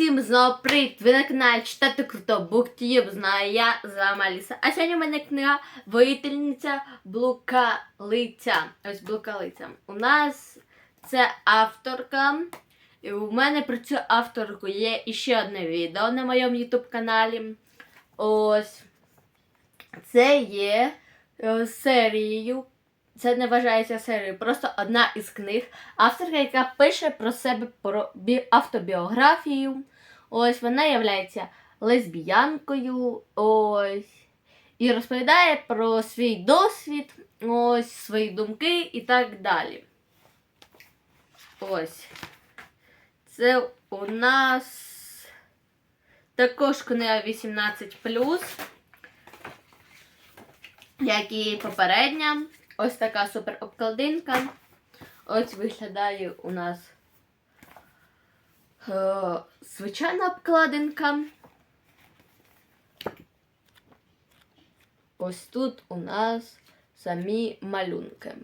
Усім знову привіт! Ви на каналі Читати Круто Буктюб, знаю я, з вами Аліса. А сьогодні у мене книга Воїтельниця Блукалиця. Ось Блукалиця. У нас це авторка. І у мене про цю авторку є іще одне відео на моєму ютуб каналі. Ось. Це є е, серією. Це не вважається серією, просто одна із книг. Авторка, яка пише про себе про автобіографію. Ось вона є лесбіянкою. Ось. І розповідає про свій досвід, ось свої думки і так далі. Ось. Це у нас також книга 18 як і попередня. Ось така супер обкладинка. Ось виглядає у нас звичайна обкладинка. Ось тут у нас самі малюнки.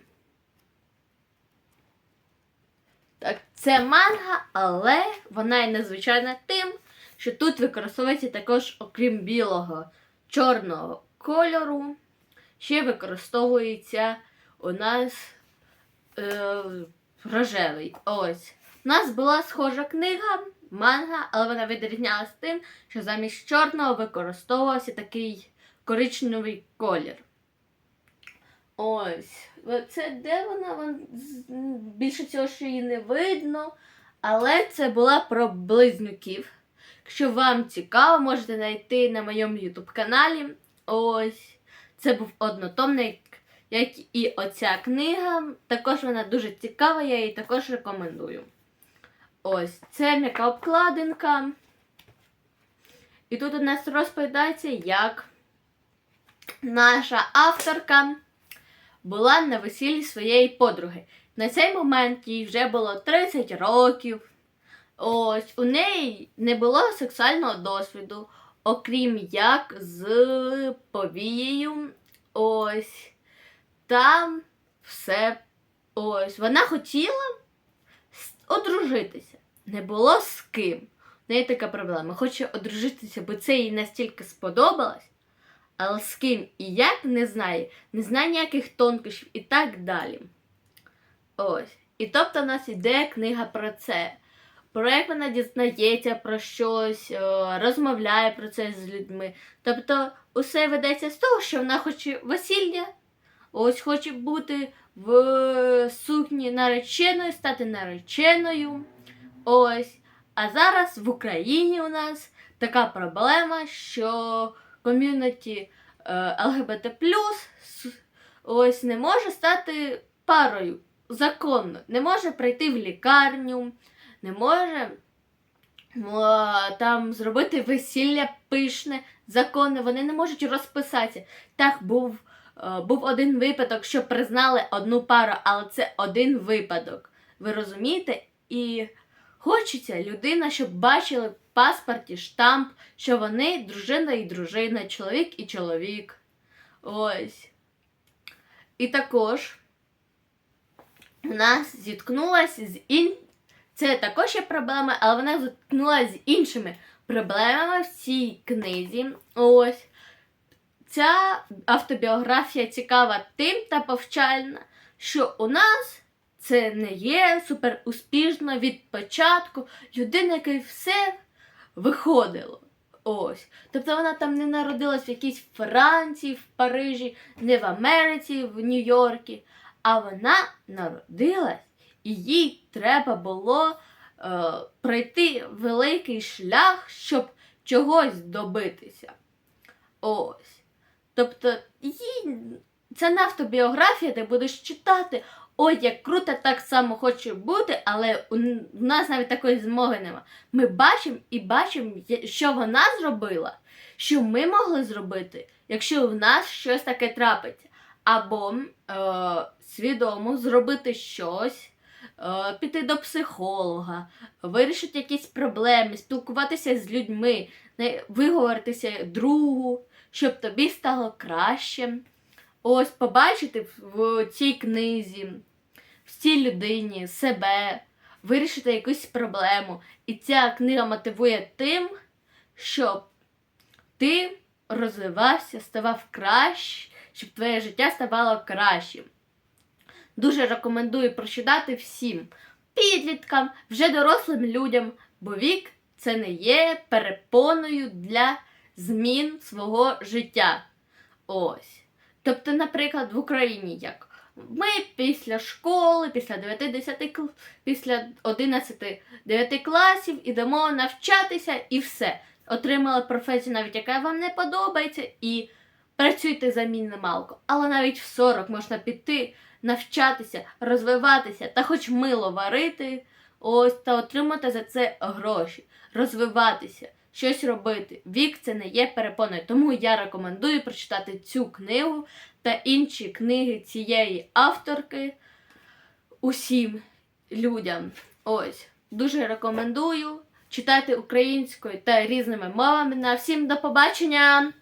Так, це манга, але вона і незвичайна тим, що тут використовується також, окрім білого, чорного кольору, ще використовується у нас е, рожевий. Ось. У нас була схожа книга, манга, але вона відрізнялася тим, що замість чорного використовувався такий коричневий колір. Ось. Це де вона? Вон, більше цього що її не видно. Але це була про близнюків. Якщо вам цікаво, можете знайти на моєму YouTube каналі. Ось. Це був однотомний, як і оця книга. Також вона дуже цікава, я її також рекомендую. Ось, це м'яка обкладинка. І тут у нас розповідається, як наша авторка була на весіллі своєї подруги. На цей момент їй вже було 30 років. Ось у неї не було сексуального досвіду, окрім як з повією. Ось там все. Ось вона хотіла одружитися. Не було з ким. В неї така проблема. Хоче одружитися, бо це їй настільки сподобалось. Але з ким і як не знає, не знає ніяких тонкощів і так далі. Ось. І тобто в нас іде книга про це. Про як вона дізнається про щось, е, розмовляє про це з людьми. Тобто, усе ведеться з того, що вона хоче весілля, ось хоче бути в сукні нареченою, стати нареченою. Ось. А зараз в Україні у нас така проблема, що ком'юніті е, ЛГБТ ось не може стати парою законно, не може прийти в лікарню, не може там зробити весілля пишне, законне, вони не можуть розписатися. Так був, був один випадок, що признали одну пару, але це один випадок. Ви розумієте? І хочеться людина, щоб бачили в паспорті штамп, що вони дружина і дружина, чоловік і чоловік. Ось. І також у нас зіткнулася з ін... Це також є проблема, але вона зіткнулася з іншими проблемами в цій книзі. Ось. Ця автобіографія цікава тим та повчальна, що у нас це не є супер успішно від початку людина, якій все виходило. Ось. Тобто вона там не народилась в якійсь Франції, в Парижі, не в Америці, в Нью-Йоркі, а вона народилась, і їй треба було е, пройти великий шлях, щоб чогось добитися. Ось. Тобто, їй... це не автобіографія, ти будеш читати. Ой, як круто, так само хочу бути, але у нас навіть такої змоги нема. Ми бачимо і бачимо, що вона зробила, що ми могли зробити, якщо в нас щось таке трапиться. Або е, свідомо зробити щось, е, піти до психолога, вирішити якісь проблеми, спілкуватися з людьми, виговоритися другу, щоб тобі стало краще. Ось побачити в, цій книзі, в цій людині себе, вирішити якусь проблему. І ця книга мотивує тим, щоб ти розвивався, ставав краще, щоб твоє життя ставало кращим. Дуже рекомендую прочитати всім підліткам, вже дорослим людям, бо вік це не є перепоною для змін свого життя. Ось. Тобто, наприклад, в Україні як ми після школи, після 9-10 кл... після 11-9 класів ідемо навчатися і все. Отримали професію, навіть яка вам не подобається, і працюйте за мінімалку. Але навіть в 40 можна піти, навчатися, розвиватися та хоч мило варити, ось та отримати за це гроші, розвиватися, щось робити. Вік це не є перепоною. Тому я рекомендую прочитати цю книгу та інші книги цієї авторки усім людям. Ось дуже рекомендую читати українською та різними мовами. На всім до побачення!